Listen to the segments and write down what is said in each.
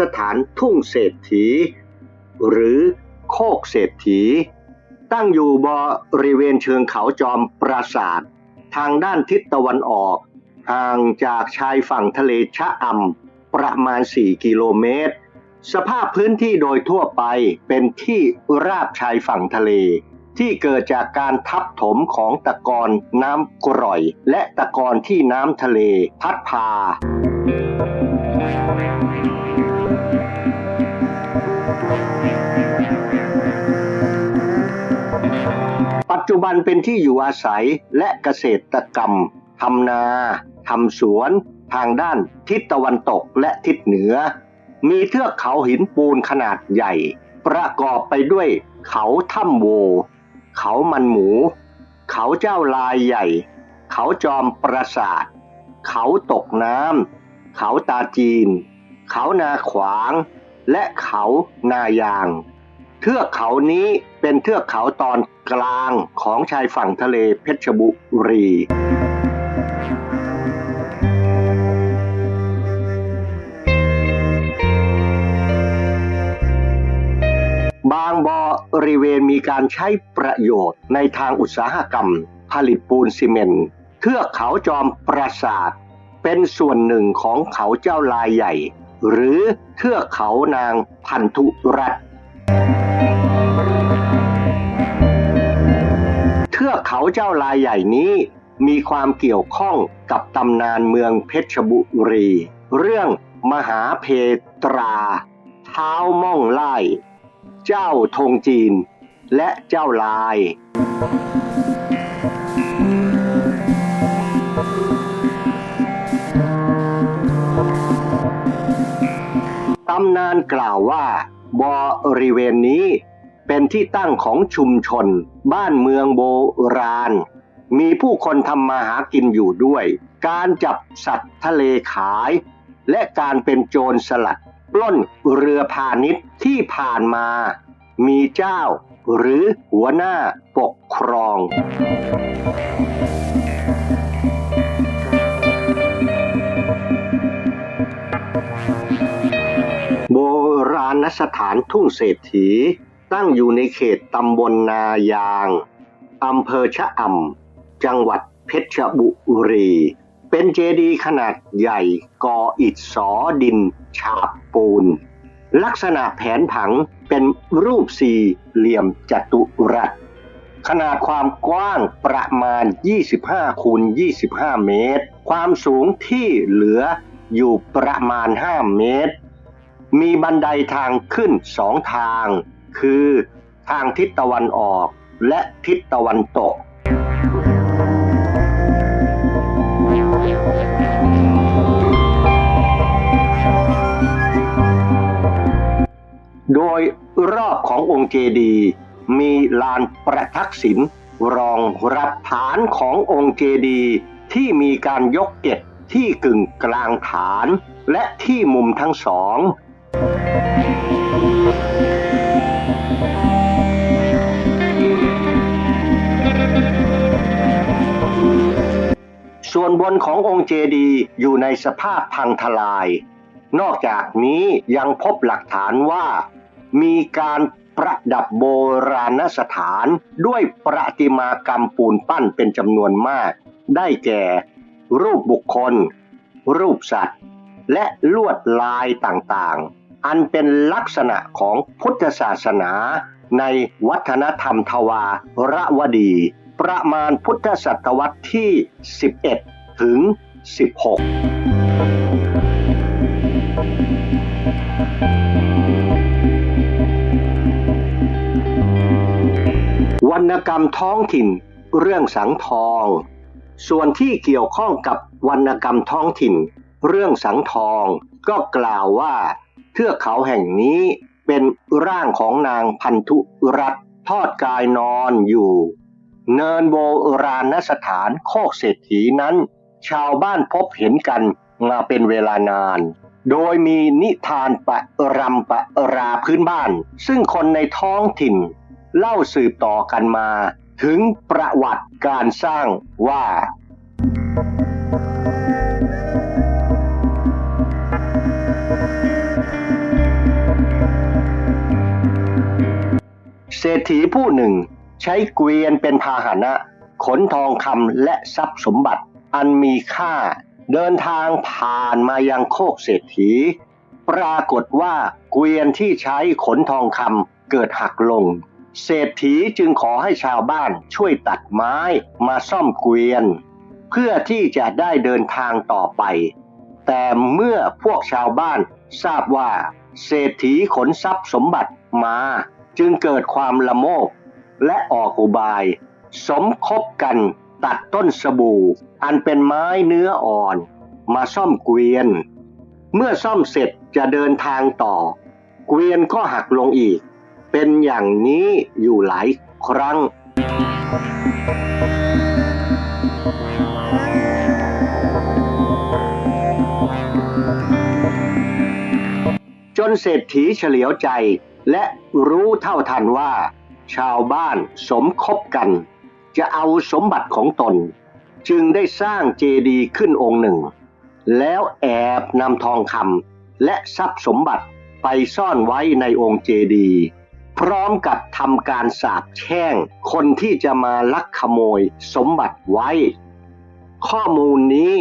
สถานทุ่งเศรษฐี หรือโคกเศรษฐี ตั้งอยู่บริเวณเชิงเขาจอมปราสาททางด้านทิศตะวันออก ห่างจากชายฝั่งทะเลชะอำประมาณ 4 กิโลเมตร สภาพพื้นที่โดยทั่วไปเป็นที่ราบชายฝั่งทะเล ที่เกิดจากการทับถมของตะกอนน้ำกร่อย และตะกอนที่น้ำทะเลพัดพา จจุบันเป็นที่อยู่อาศัยและเกษตรกรรม ทำนา ทำสวน ทางด้านทิศตะวันตกและทิศเหนือ มีเทือกเขาหินปูนขนาดใหญ่ ประกอบไปด้วยเขาถ้ำโว เขามันหมู เขาเจ้าลายใหญ่ เขาจอมปราสาท เขาตกน้ำ เขาตาจีน เขานาขวาง และเขานายาง เทือกเขานี้เป็นเทือกเขาตอนกลางของชายฝั่งทะเลเพชรบุรี บางบริเวณมีการใช้ประโยชน์ในทางอุตสาหกรรม ผลิตปูนซีเมนต์เทือกเขาจอมปราสาท เป็นส่วนหนึ่งของเขาเจ้าลายใหญ่ หรือเทือกเขานางพันธุรัตน์ เทือกเขาเจ้าลายใหญ่นี้มีความเกี่ยวข้องกับตำนานเมืองเพชรบุรี เรื่องมหาเพตราเท้าม่องไล่ เจ้าธงจีน และเจ้าลาย ตำนานกล่าวว่า บริเวณนี้เป็นที่ตั้งของชุมชน บ้านเมืองโบราณ มีผู้คนทำมาหากินอยู่ด้วย การจับสัตว์ทะเลขาย และการเป็นโจรสลัด ปล้นเรือพาณิชย์ที่ผ่านมา มีเจ้าหรือหัวหน้าปกครอง โบราณสถานทุ่งเศรษฐี ตั้งอยู่ในเขตตำบลนายางอำเภอชะอำจังหวัดเพชรบุรี เป็นเจดีย์ขนาดใหญ่ก่ออิฐสอดิน ฉาบปูน ลักษณะแผนผังเป็นรูปสี่เหลี่ยมจัตุรัส ขนาดความกว้างประมาณ 25คูณ25 เมตร ความสูงที่เหลืออยู่ประมาณ 5 เมตร มีบันไดทางขึ้นสองทาง คือทางทิศตะวันออกและทิศตะวันตก โดยรอบขององค์เจดีมีลานประทักษิณรองรับฐานขององค์เจดีที่มีการยกเก็ดที่กึ่งกลางฐาน และที่มุมทั้งสอง ส่วนบนขององค์เจดีย์อยู่ในสภาพพังทลาย นอกจากนี้ยังพบหลักฐานว่า มีการประดับโบราณสถานด้วยประติมากรรมปูนปั้นเป็นจำนวนมาก ได้แก่ รูปบุคคล รูปสัตว์ และลวดลายต่างๆ อันเป็นลักษณะของพุทธศาสนาในวัฒนธรรมทวารวดี ประมาณพุทธศตวรรษที่ 11 ถึง 16วรรณกรรมท้องถิ่นเรื่องสังทอง ส่วนที่เกี่ยวข้องกับวรรณกรรมท้องถิ่น เรื่องสังทอง ก็กล่าวว่า เทือกเขาแห่งนี้เป็นร่างของนางพันธุรัตทอดกายนอนอยู่ เนินโบราณสถานโคกเศรษฐีนั้น ชาวบ้านพบเห็นกันมาเป็นเวลานาน โดยมีนิทานปะรำปะราพื้นบ้าน ซึ่งคนในท้องถิ่น เล่าสืบต่อกันมา ถึงประวัติการสร้างว่า เศรษฐีผู้หนึ่ง ใช้เกวียนเป็นพาหนะ ขนทองคำและทรัพย์สมบัติอันมีค่า เดินทางผ่านมายังโคกเศรษฐี ปรากฏว่าเกวียนที่ใช้ขนทองคำเกิดหักลง เศรษฐีจึงขอให้ชาวบ้านช่วยตัดไม้มาซ่อมเกวียน เพื่อที่จะได้เดินทางต่อไป แต่เมื่อพวกชาวบ้านทราบว่า เศรษฐีขนทรัพย์สมบัติมา จึงเกิดความละโมบและออกอุบาย สมคบกันตัดต้นสบู่ อันเป็นไม้เนื้ออ่อน มาซ่อมเกวียน เมื่อซ่อมเสร็จจะเดินทางต่อ เกวียนก็หักลงอีก เป็นอย่างนี้อยู่หลายครั้ง จนเศรษฐีเฉลียวใจ และรู้เท่าทันว่า ชาวบ้านสมคบกัน จะเอาสมบัติของตน จึงได้สร้างเจดีย์ขึ้นองค์หนึ่ง แล้วแอบนำทองคำและทรัพย์สมบัติไปซ่อนไว้ในองค์เจดีย์พร้อมกับทำการสาปแช่ง คนที่จะมาลักขโมยสมบัติไว้ ข้อมูลนี้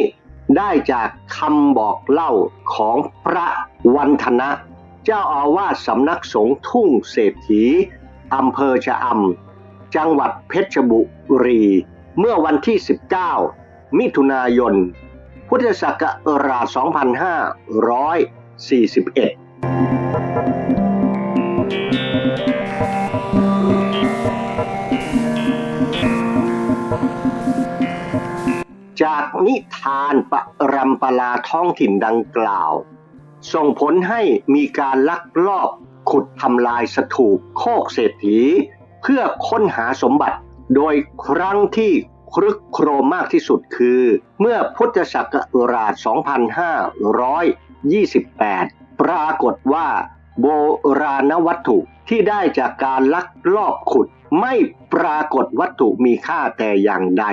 ได้จากคำบอกเล่าของพระวันธนะ เจ้าอาวาสสำนักสงฆ์ทุ่งเศรษฐีอำเภอชะอำจังหวัดเพชรบุรี เมื่อวันที่ 19 มิถุนายน พุทธศักราช 2541จากนิทานปรำปลาท้องถิ่นดังกล่าว ส่งผลให้มีการลักลอบขุดทำลายสถูปโคกเศรษฐี เพื่อค้นหาสมบัติ โดยครั้งที่ครึกโครมมากที่สุดคือ เมื่อพุทธศักราช 2528 ปรากฏว่า โบราณวัตถุที่ได้จากการลักลอบขุด ไม่ปรากฏวัตถุมีค่าแต่อย่างใด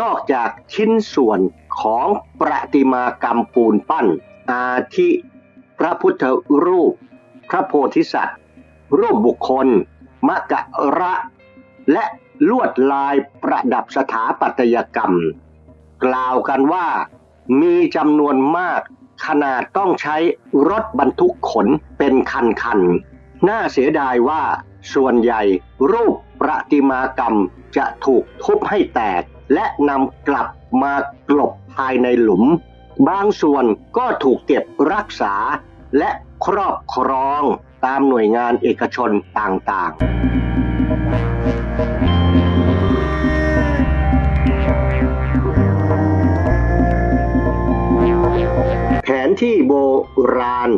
นอกจากชิ้นส่วนของประติมากรรมปูนปั้น อาทิ ระพุทธรูป พระโพธิสัตว์ รูปบุคคล มะกะระ และลวดลายประดับสถาปัตยกรรม กล่าวกันว่ามีจำนวนมากขนาดต้องใช้รถบรรทุกขนเป็นคันๆน่าเสียดายว่าส่วนใหญ่รูปประติมากรรมจะถูกทุบให้แตก และนำกลับมากลบภายในหลุม บางส่วนก็ถูกเก็บรักษา และครอบครองตามหน่วยงานเอกชนต่างๆแผนที่โบราณ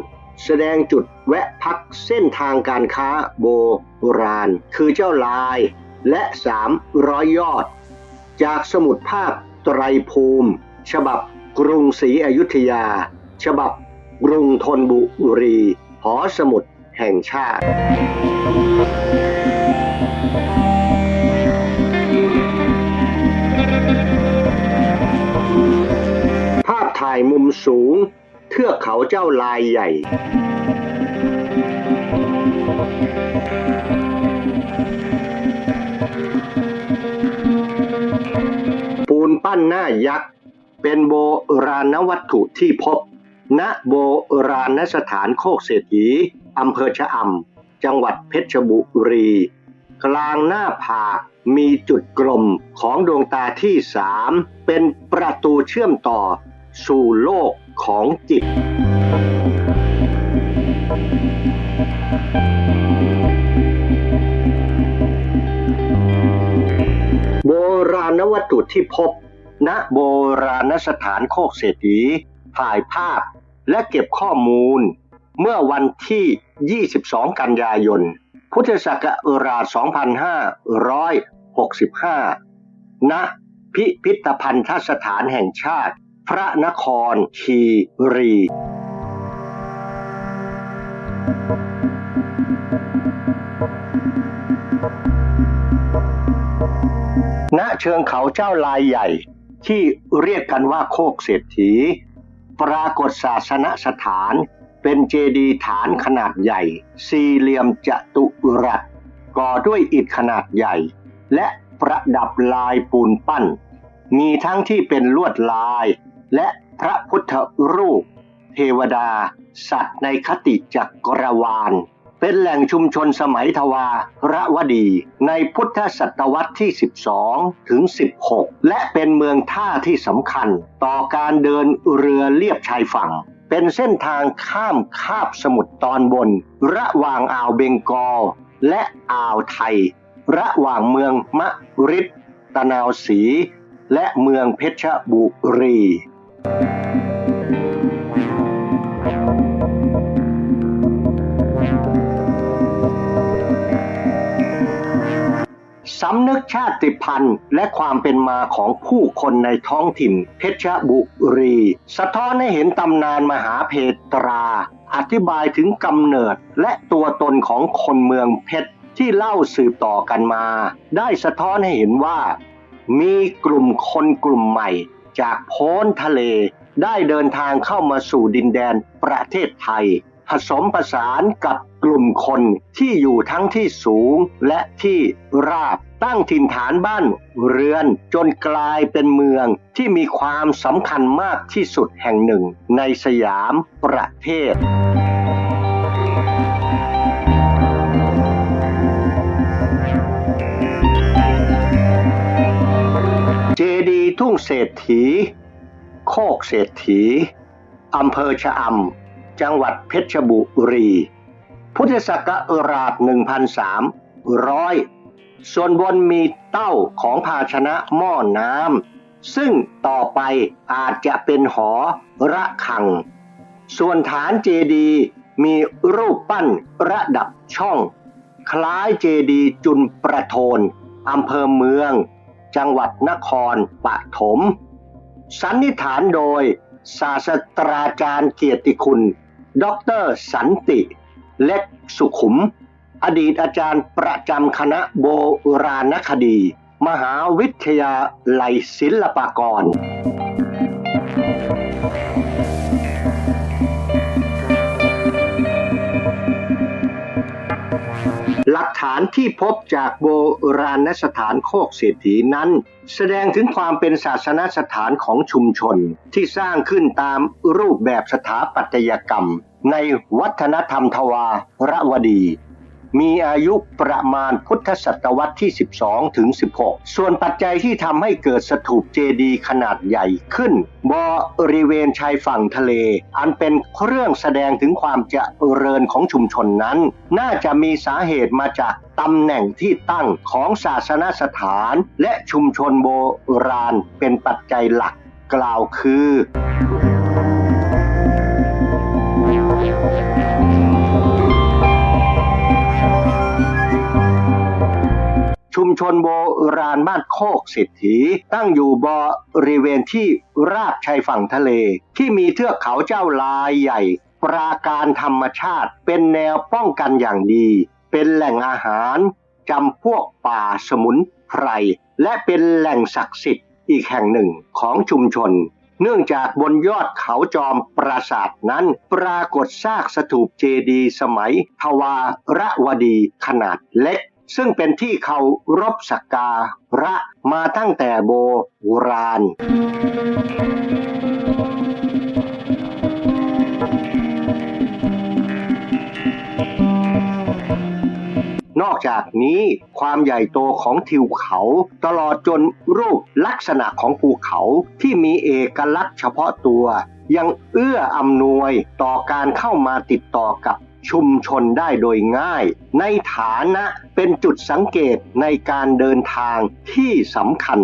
แสดงจุดแวะพักเส้นทางการค้าโบราณ คือเจ้าลายและ 300 ยอด จากสมุดภาพไตรภูมิ ฉบับกรุงศรีอยุธยา ฉบับ กรุงธนบุรีหอสมุดแห่งชาติ ภาพถ่ายมุมสูง เทือกเขาเจ้าลายใหญ่ ปูนปั้นหน้ายักษ์ เป็นโบราณวัตถุที่พบ ณโบราณสถานโคกเศรษฐีอำเภอชะอำจังหวัดเพชรบุรี กลางหน้าผากมีจุดกลมของดวงตาที่สามเป็นประตูเชื่อมต่อสู่โลกของจิต โบราณวัตถุที่พบ ณโบราณสถานโคกเศรษฐี ถ่ายภาพ และเก็บข้อมูล เมื่อวันที่ 22 กันยายน พุทธศักราช 2565 ณ พิพิธภัณฑสถานแห่งชาติ พระนครคีรีณเชิงเขาเจ้าลายใหญ่ที่เรียกกันว่าโคกเศรษฐี ปรากฏศาสนสถาน เป็นเจดีย์ฐานขนาดใหญ่ สี่เหลี่ยมจัตุรัส ก่อด้วยอิฐขนาดใหญ่ และประดับลายปูนปั้น มีทั้งที่เป็นลวดลาย และพระพุทธรูป เทวดา สัตว์ในคติจักรวาล เป็นแหล่งชุมชนสมัยทวารวดี ในพุทธศตวรรษที่ 12 ถึง 16 และเป็นเมืองท่าที่สำคัญ ต่อการเดินเรือเลียบชายฝั่ง เป็นเส้นทางข้ามคาบสมุทรตอนบน ระหว่างอ่าวเบงกอล และอ่าวไทย ระหว่างเมืองมะริดตะนาวศรีและเมืองเพชรบุรี สำนึกชาติพันธุ์ และความเป็นมาของผู้คนในท้องถิ่น เพชรบุรี สะท้อนให้เห็นตำนานมหาเพตรา อธิบายถึงกำเนิดและตัวตนของคนเมืองเพชรที่เล่าสืบต่อกันมา ได้สะท้อนให้เห็นว่า มีกลุ่มคนกลุ่มใหม่ จากโพ้นทะเล ได้เดินทางเข้ามาสู่ดินแดนประเทศไทย สมผสานกับกลุ่มคนที่อยู่ทั้งที่สูงและที่ราบ ตั้งถิ่นฐานบ้านเรือนจนกลายเป็นเมืองที่มีความสำคัญมากที่สุดแห่งหนึ่งในสยามประเทศเจดีทุ่งเศรษฐี โคกเศรษฐีอำเภอชะอำ จังหวัดเพชรบุรี พุทธศักราช 1,300 ส่วนบนมีเต้าของภาชนะหม้อน้ำ ซึ่งต่อไปอาจจะเป็นหอระฆัง ส่วนฐานเจดีมีรูปปั้นระดับช่อง คล้ายเจดีจุลประโทนอำเภอเมือง จังหวัดนครปฐมสันนิษฐานโดยศาสตราจารย์เกียรติคุณ ดรสันติ เล็กสุขุม อดีตอาจารย์ประจำคณะโบราณคดี มหาวิทยาลัยศิลปากร กฐานที่พบจากโบราณสถานโคกเศรษฐีนั้น แสดงถึงความเป็นศาสนสถานของชุมชนที่สร้างขึ้นตามรูปแบบสถาปัตยกรรม ในวัฒนธรรมทวารวดี มีอายุประมาณพุทธศตวรรษที่ 12 ถึง 16 ส่วนปัจจัยที่ทำให้เกิดสถูปเจดีย์ขนาดใหญ่ขึ้นบริเวณชายฝั่งทะเล อันเป็นเครื่องแสดงถึงความเจริญของชุมชนนั้น น่าจะมีสาเหตุมาจากตำแหน่งที่ตั้งของศาสนสถานและชุมชนโบราณเป็นปัจจัยหลักกล่าวคือ ชุมชนโบราณบ้านโคกเศรษฐีตั้งอยู่บริเวณที่ราบชายฝั่งทะเล ที่มีเทือกเขาเจ้าลายใหญ่ ปราการธรรมชาติเป็นแนวป้องกันอย่างดี เป็นแหล่งอาหารจำพวกป่าสมุนไพร และเป็นแหล่งศักดิ์สิทธิ์อีกแห่งหนึ่งของชุมชน เนื่องจากบนยอดเขาจอมปราสาทนั้น ปรากฏซากสถูปเจดีย์สมัยทวารวดีขนาดเล็ก ซึ่งเป็นที่เคารพสักการะมาตั้งแต่โบราณ นอกจากนี้ความใหญ่โตของทิวเขาตลอดจนรูปลักษณะของภูเขาที่มีเอกลักษณ์เฉพาะตัว ยังเอื้ออำนวยต่อการเข้ามาติดต่อกับ ชุมชนได้โดยง่าย ในฐานะเป็นจุดสังเกตในการเดินทางที่สำคัญ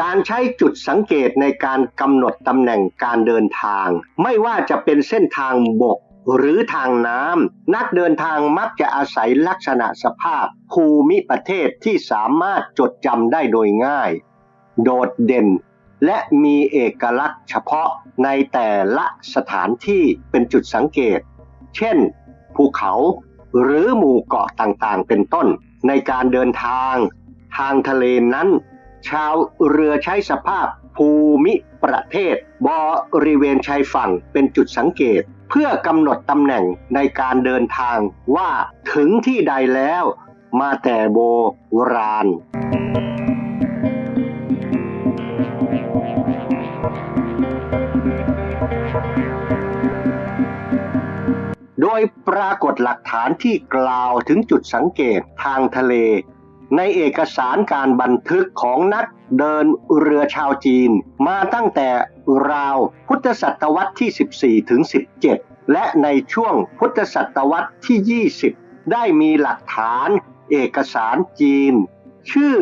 การใช้จุดสังเกตในการกำหนดตำแหน่งการเดินทาง ไม่ว่าจะเป็นเส้นทางบก หรือทางน้ำนักเดินทางมักจะอาศัยลักษณะสภาพ ภูมิประเทศที่สามารถจดจำได้โดยง่าย โดดเด่น และมีเอกลักษณ์เฉพาะในแต่ละสถานที่เป็นจุดสังเกต เช่น ภูเขาหรือหมู่เกาะต่างๆ เป็นต้น ในการเดินทาง ทางทะเลนั้น ชาวเรือใช้สภาพภูมิประเทศบริเวณชายฝั่งเป็นจุดสังเกต เพื่อกำหนดตำแหน่งในการเดินทางว่าถึงที่ใดแล้วมาแต่โบราณ โดยปรากฏหลักฐานที่กล่าวถึงจุดสังเกตทางทะเล ในเอกสารการบันทึกของนักเดินเรือชาวจีน มาตั้งแต่ราวพุทธศตวรรษที่ 14 ถึง 17 และในช่วงพุทธศตวรรษที่ 20 ได้มีหลักฐานเอกสารจีน ชื่อ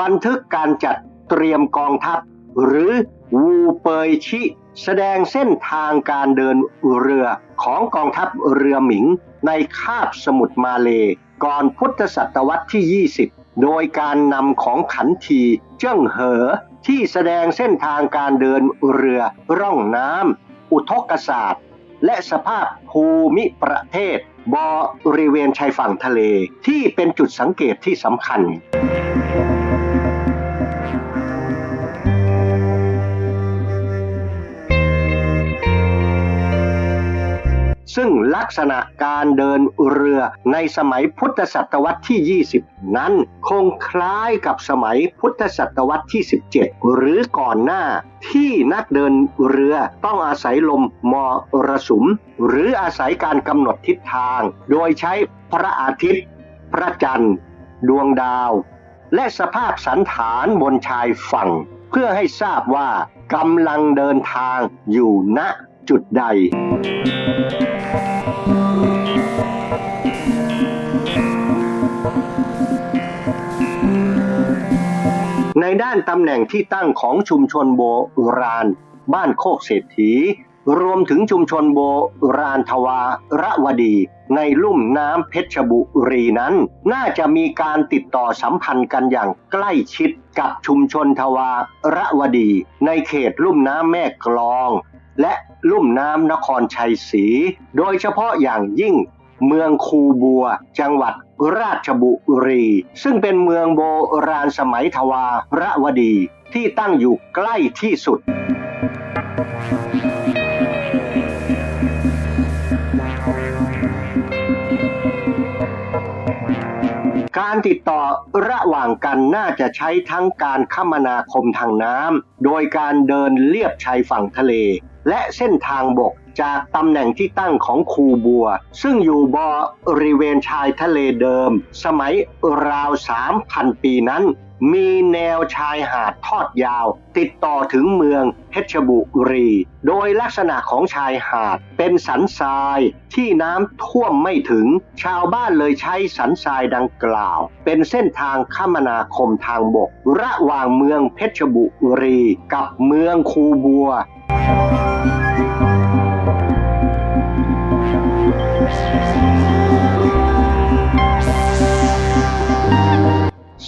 บันทึกการจัดเตรียมกองทัพ หรือวูเปยชิ แสดงเส้นทางการเดินเรือของกองทัพเรือหมิงในคาบสมุทรมาเลก่อนพุทธศตวรรษที่ 20 โดยการนำของขันทีเจิ้งเหอ ที่แสดงเส้นทางการเดินเรือร่องน้ำอุทกศาสตร์ และสภาพภูมิประเทศ บริเวณชายฝั่งทะเลที่เป็นจุดสังเกตที่สำคัญ ซึ่งลักษณะการเดินเรือในสมัยพุทธศตวรรษที่ 20 นั้น คงคล้ายกับสมัยพุทธศตวรรษที่ 17 หรือก่อนหน้าที่นักเดินเรือต้องอาศัยลมมรสุม หรืออาศัยการกำหนดทิศทาง โดยใช้พระอาทิตย์ พระจันทร์ ดวงดาว และสภาพสันฐานบนชายฝั่ง เพื่อให้ทราบว่ากำลังเดินทางอยู่ณ จุดใด ในด้านตำแหน่งที่ตั้งของชุมชนโบราณ บ้านโคกเศรษฐี รวมถึงชุมชนโบราณทวาระวดี ในลุ่มน้ำเพชรบุรีนั้น น่าจะมีการติดต่อสัมพันธ์กันอย่างใกล้ชิดกับชุมชนทวาระวดี ในเขตลุ่มน้ำแม่กลอง และ ลุ่มน้ำนครชัยศรี โดยเฉพาะอย่างยิ่งเมืองคูบัว จังหวัดราชบุรี ซึ่งเป็นเมืองโบราณสมัยทวาระวดีที่ตั้งอยู่ใกล้ที่สุด การติดต่อระหว่างกันน่าจะใช้ทั้งการคมนาคมทางน้ำโดยการเดินเลียบชายฝั่งทะเล และเส้นทางบกจากตำแหน่งที่ตั้งของคูบัว ซึ่งอยู่บริเวณชายทะเลเดิม สมัยราว 3,000 ปีนั้น มีแนวชายหาดทอดยาว ติดต่อถึงเมืองเพชรบุรี โดยลักษณะของชายหาดเป็นสันทรายที่น้ำท่วมไม่ถึง ชาวบ้านเลยใช้สันทรายดังกล่าว เป็นเส้นทางคมนาคมทางบก ระหว่างเมืองเพชรบุรี กับเมืองคูบัว เ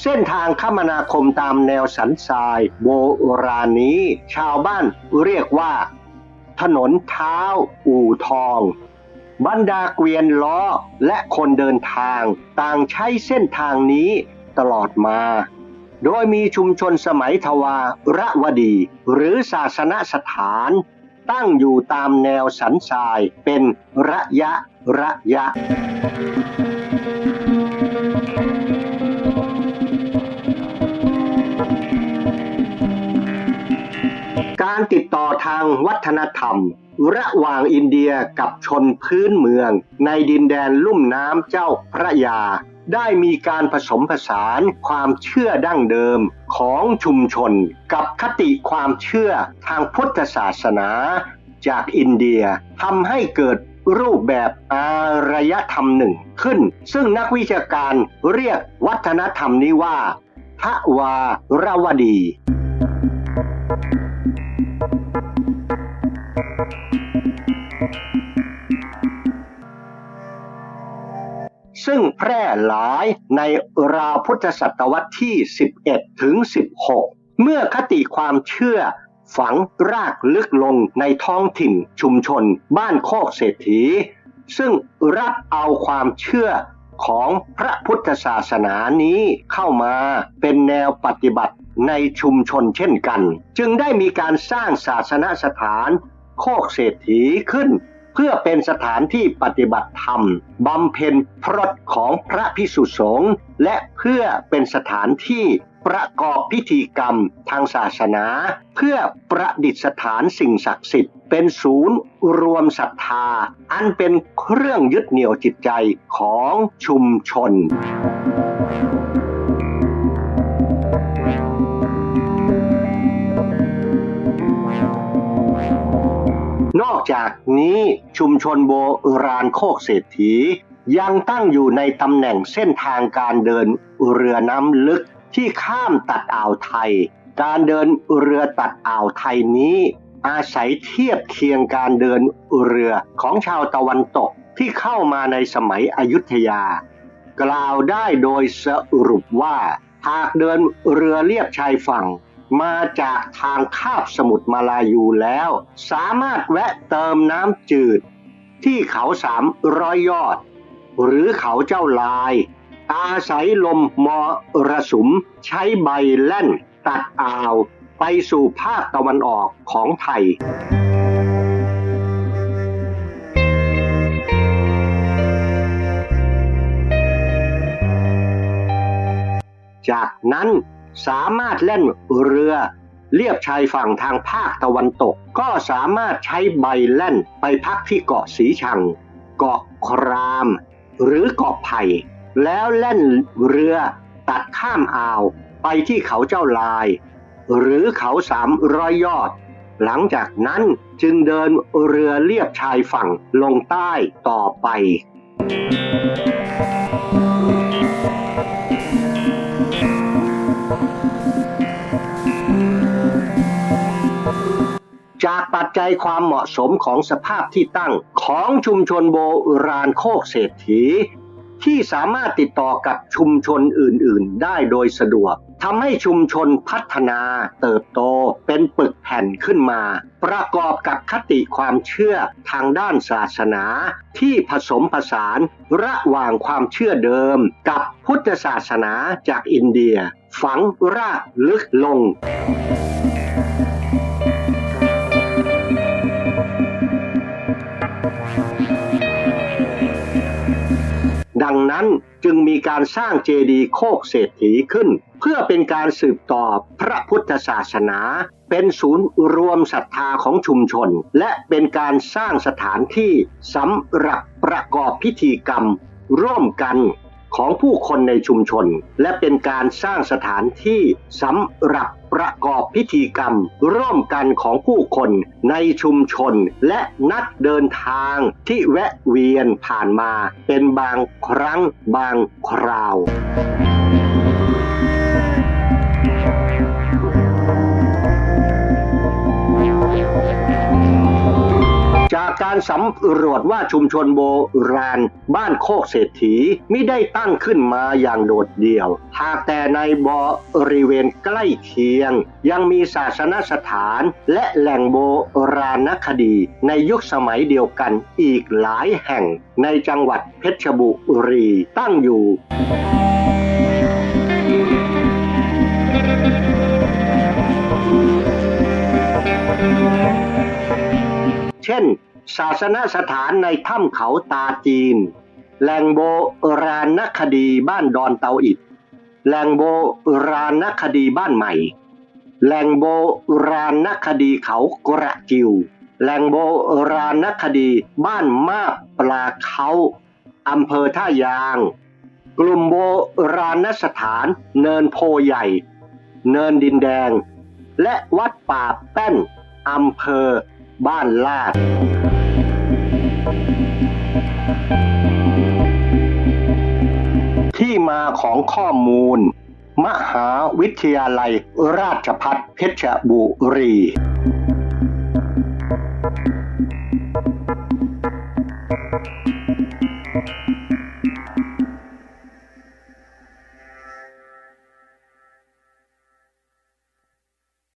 ส้นทางคมนาคมตามแนวสันทรายโบราณนี้ ชาวบ้านเรียกว่า ถนนเท้าอู่ทอง บรรดาเกวียนล้อและคนเดินทาง ต่างใช้เส้นทางนี้ตลอดมา โดยมีชุมชนสมัยทวาระวดี หรือศาสนสถาน ตั้งอยู่ตามแนวสันทรายเป็นระยะระยะ การติดต่อทางวัฒนธรรม ระหว่างอินเดียกับชนพื้นเมือง ในดินแดนลุ่มน้ำเจ้าพระยา ได้มีการผสมผสานความเชื่อดั้งเดิมของชุมชน กับคติความเชื่อทางพุทธศาสนาจากอินเดียทำให้เกิดรูปแบบอารยธรรมหนึ่งขึ้น ซึ่งนักวิชาการเรียกวัฒนธรรมนี้ว่าทวารวดี ซึ่งแพร่หลายในราวพุทธศตวรรษที่ 11 ถึง 16 เมื่อคติความเชื่อฝังรากลึกลงในท้องถิ่นชุมชนบ้านโคกเศรษฐี ซึ่งรับเอาความเชื่อของพระพุทธศาสนานี้เข้ามาเป็นแนวปฏิบัติในชุมชนเช่นกัน จึงได้มีการสร้างศาสนสถานโคกเศรษฐีขึ้น พื่อเป็นสถานที่ปฏิบัติธรรมบำเพ็ญพรตของพระพิสุสงฆ์และเพื่อเป็นสถานที่ประกอบพิธีกรรมทางศาสนา เพื่อประดิษฐานสิ่งศักดิ์สิทธิ์ เป็นศูนย์รวมศรัทธา อันเป็นเครื่องยึดเหนี่ยวจิตใจของชุมชน นอกจากนี้ชุมชนโบราณโคกเศรษฐี ยังตั้งอยู่ในตำแหน่งเส้นทางการเดินเรือน้ำลึกที่ข้ามตัดอ่าวไทย การเดินเรือตัดอ่าวไทยนี้ อาศัยเทียบเคียงการเดินเรือของชาวตะวันตกที่เข้ามาในสมัยอยุธยา กล่าวได้โดยสรุปว่า หากเดินเรือเลียบชายฝั่ง มาจากทางคาบสมุทรมาลายูแล้ว สามารถแวะเติมน้ำจืด ที่เขาสามร้อยยอด หรือเขาเจ้าลาย อาศัยลมมรสุม ใช้ใบแล่น ตัดอ่าว ไปสู่ภาคตะวันออกของไทยจากนั้น สามารถเล่นเรือเลียบชายฝั่งทางภาคตะวันตก ก็สามารถใช้ใบแล่นไปพักที่เกาะสีชัง เกาะคราม หรือเกาะไผ่แล้วเล่นเรือตัดข้ามอ่าวไปที่เขาเจ้าลาย หรือเขาสามร้อยยอด หลังจากนั้นจึงเดินเรือเลียบชายฝั่งลงใต้ต่อไป ปัจจัยความเหมาะสมของสภาพที่ตั้งของชุมชนโบราณโคกเศรษฐี ที่สามารถติดต่อกับชุมชนอื่น ๆ ได้โดยสะดวกทำให้ชุมชนพัฒนาเติบโตเป็นปึกแผ่นขึ้นมา ประกอบกับคติความเชื่อทางด้านศาสนา ที่ผสมผสานระหว่างความเชื่อเดิม กับพุทธศาสนาจากอินเดีย ฝังรากลึกลง ดังนั้นจึงมีการสร้างเจดีย์โคกเศรษฐีขึ้น เพื่อเป็นการสืบต่อพระพุทธศาสนา เป็นศูนย์รวมศรัทธาของชุมชน และเป็นการสร้างสถานที่สำหรับประกอบพิธีกรรม ร่วมกัน ของผู้คนในชุมชน และเป็นการสร้างสถานที่สำหรับประกอบพิธีกรรม ร่วมกันของผู้คนในชุมชน และนักเดินทางที่แวะเวียนผ่านมา เป็นบางครั้งบางคราว การสำรวจว่าชุมชนโบราณ บ้านโคกเศรษฐีไม่ได้ตั้งขึ้นมาอย่างโดดเดี่ยว หากแต่ในบริเวณใกล้เคียง ยังมีศาสนสถาน และแหล่งโบราณคดี ในยุคสมัยเดียวกันอีกหลายแห่ง ในจังหวัดเพชรบุรีตั้งอยู่เช่น ศาสนสถานในถ้ำเขาตาจีน แหล่งโบราณคดีบ้านดอนเตาอิด แหล่งโบราณคดีบ้านใหม่ แหล่งโบราณคดีเขากระจิว แหล่งโบราณคดีบ้านมาบปลาเขาอำเภอท่ายาง กลุ่มโบราณสถานเนินโพใหญ่ เนินดินแดง และวัดป่าแป้นอำเภอบ้านลาด ที่มาของข้อมูล มหาวิทยาลัยราชพัฒเพชรบุรี